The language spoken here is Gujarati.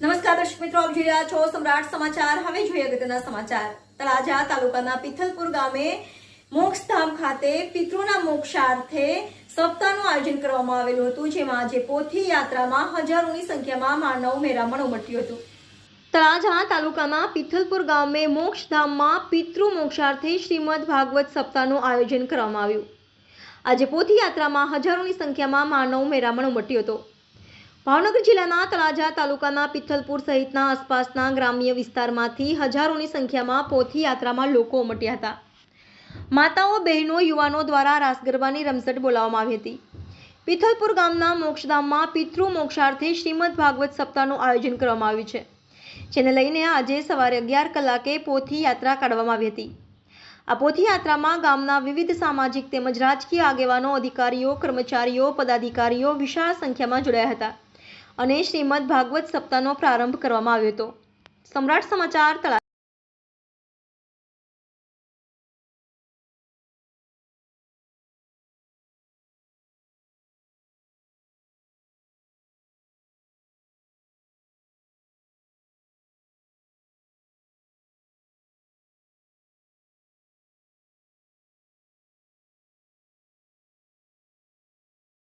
નમસ્કાર દર્શક મિત્રો, આપ જોઈ રહ્યા છો સમ્રાટ સમાચાર. હવે જોઈએ અગત્યના સમાચાર. તળાજા તાલુકાના પિથલપુર ગામે મોક્ષધામ ખાતે પિતૃના મોક્ષાર્થે સપ્તાહનું આયોજન કરવામાં આવેલું હતું, જેમાં આજે પોથી યાત્રામાં હજારોની સંખ્યામાં માનવ મેરામણ ઉમટ્યું હતું. તળાજા તાલુકાના પિથલપુર ગામે મોક્ષધામમાં પિતૃ મોક્ષાર્થે શ્રીમદ ભાગવત સપ્તાહનું આયોજન કરવામાં આવ્યું. આજે પોથી યાત્રામાં હજારોની સંખ્યામાં માનવ મેરામણ ઉમટ્યો હતો. ભાવનગર જિલ્લાના તળાજા તાલુકાના પિથલપુર સહિતના આસપાસના ગ્રામ્ય વિસ્તારમાંથી હજારોની સંખ્યામાં પોથી યાત્રામાં લોકો ઉમટ્યા હતા. માતાઓ, બહેનો, યુવાનો દ્વારા રાસ ગરબાની રમઝટ બોલાવવામાં આવી હતી. પિથલપુર ગામના મોક્ષધામમાં પિતૃ મોક્ષાર્થે શ્રીમદ ભાગવત સપ્તાહનું આયોજન કરવામાં આવ્યું છે, જેને લઈને આજે સવારે અગિયાર કલાકે પોથી યાત્રા કાઢવામાં આવી હતી. આ પોથી યાત્રામાં ગામના વિવિધ સામાજિક તેમજ રાજકીય આગેવાનો, અધિકારીઓ, કર્મચારીઓ, પદાધિકારીઓ વિશાળ સંખ્યામાં જોડાયા હતા. અને શ્રીમદ ભાગવત સપ્તાહનો પ્રારંભ કરવામાં આવ્યો હતો. સમ્રાટ સમાચાર તળા